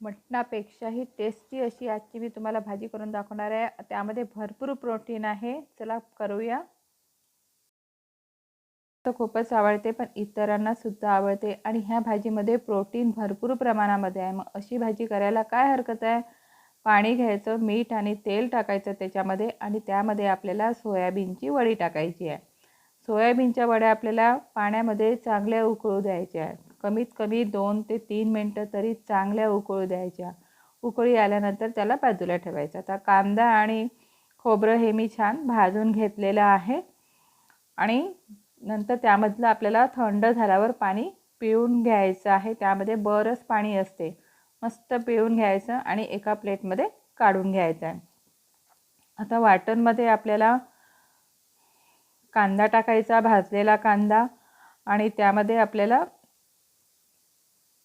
मटणापेक्षाही tasty अशी आजची मी तुम्हाला भाजी करून दाखवणार आहे. त्यामध्ये भरपूर प्रोटीन आहे. चला करूया. तर खूपच आवडते पण इतरांना सुद्धा आवडते. आणि ह्या भाजीमध्ये प्रोटीन भरपूर प्रमाणामध्ये आहे. मग अशी भाजी करायला काय हरकत आहे? पाणी घ्यायचं मीठ आणि तेल टाकायचं त्याच्यामध्ये आणि त्यामध्ये आपल्याला सोयाबीनची वडी टाकायची आहे. सोयाबीनच्या वड्या आपल्याला पाण्यामध्ये चांगल्या उकळू द्यायच्या आहेत. कमीत कमी दोन ते तीन मिनटं तरी चांगल्या उकळू द्यायच्या. उकळी आल्यानंतर त्याला बाजूला ठेवायचं. आता कांदा आणि खोबरं हे मी छान भाजून घेतलेलं आहे. आणि नंतर त्यामधलं आपल्याला थंड झाल्यावर पाणी पिळून घ्यायचं आहे. त्यामध्ये बरंच पाणी असते. मस्त पिळून घ्यायचं आणि एका प्लेटमध्ये काढून घ्यायचं. आहे आता वाटणमध्ये आपल्याला कांदा टाकायचा भाजलेला कांदा आणि त्यामध्ये आपल्याला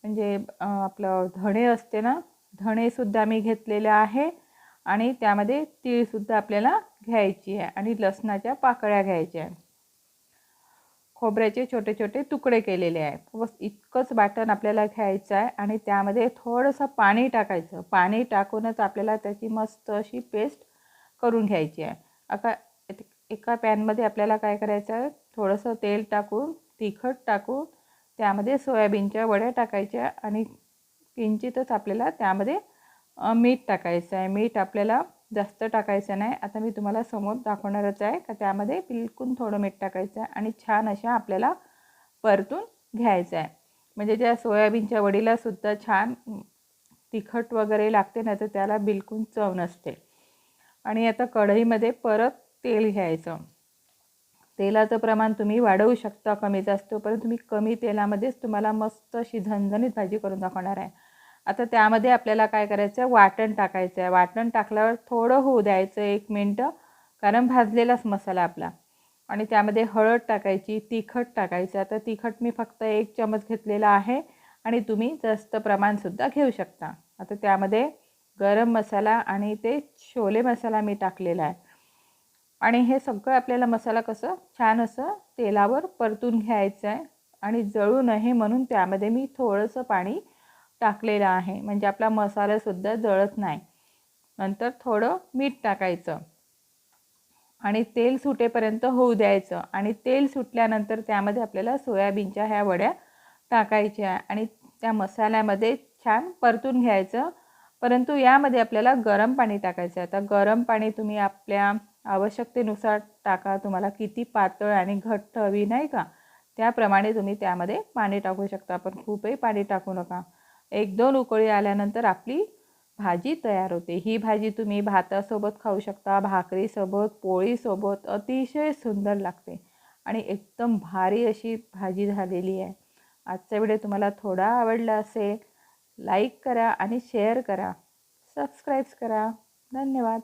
म्हणजे आपलं धणे असते ना धणेसुद्धा मी घेतलेले आहे आणि त्यामध्ये तीळसुद्धा आपल्याला घ्यायची आहे आणि लसणाच्या पाकळ्या घ्यायच्या आहे खोबऱ्याचे छोटे छोटे तुकडे केलेले आहे बस इतकंच बाटण आपल्याला घ्यायचं आहे आणि त्यामध्ये थोडंसं पाणी टाकायचं. पाणी टाकूनच आपल्याला त्याची मस्त अशी पेस्ट करून घ्यायची आहे. आता एका पॅनमध्ये आपल्याला काय करायचं आहे? थोडंसं तेल टाकून तिखट टाकून त्यामध्ये सोयाबीनच्या वड्या टाकायच्या आणि किंचितच आपल्याला त्यामध्ये मीठ टाकायचं आहे. मीठ आपल्याला जास्त टाकायचं नाही. आता मी तुम्हाला समोर दाखवणारच आहे का? त्यामध्ये बिलकुल थोडं मीठ टाकायचं आहे आणि छान अशा आपल्याला परतून घ्यायचं आहे. म्हणजे ज्या सोयाबीनच्या वडीलासुद्धा छान तिखट वगैरे लागते ना तर त्याला बिलकुल चव नसते. आणि आता कढईमध्ये परत तेल घ्यायचं. तेलाचं प्रमाण तुम्ही वाढवू शकता कमी जास्त परंतु तुम्ही कमी तेलामध्येच तुम्हाला मस्त अशी झणझणीत भाजी करून दाखवणार आहे. आता त्यामध्ये आपल्याला काय करायचं आहे वाटण टाकायचं आहे वाटण टाकल्यावर थोडं होऊ द्यायचं एक मिनटं कारण भाजलेलाच मसाला आपला. आणि त्यामध्ये हळद टाकायची तिखट टाकायचं. आता तिखट मी फक्त एक चमच घेतलेला आहे आणि तुम्ही जास्त प्रमाणसुद्धा घेऊ शकता. आता त्यामध्ये गरम मसाला आणि ते छोले मसाला मी टाकलेला आहे. आणि हे सगळं आपल्याला मसाला कसं छान असं तेलावर परतून घ्यायचं आहे. आणि जळू नये म्हणून त्यामध्ये मी थोडंसं पाणी टाकलेलं आहे. म्हणजे आपला मसालासुद्धा जळत नाही. नंतर थोडं मीठ टाकायचं. आणि तेल सुटेपर्यंत होऊ द्यायचं. आणि तेल सुटल्यानंतर त्यामध्ये आपल्याला सोयाबीनच्या ह्या वड्या टाकायच्या आणि त्या मसाल्यामध्ये छान परतून घ्यायचं. परंतु यामध्ये आपल्याला गरम पाणी टाकायचं आहे. आता गरम पाणी तुम्ही आपल्या आवश्यकतेनुसार टाका. तुम्हाला किती पातळ आणि घट्ट हवी नाही का? त्याप्रमाणे तुम्ही त्यामध्ये पाणी टाकू शकता. पण खूपही पाणी टाकू नका. एक दोन उकळी आल्यानंतर आपली भाजी तयार होते. ही भाजी तुम्ही भातासोबत खाऊ शकता भाकरीसोबत पोळीसोबत. अतिशय सुंदर लागते. आणि एकदम भारी अशी भाजी झालेली आहे. आजचा व्हिडिओ तुम्हाला थोडा आवडला असेल लाईक करा आणि शेअर करा. सबस्क्राईब्स करा. धन्यवाद.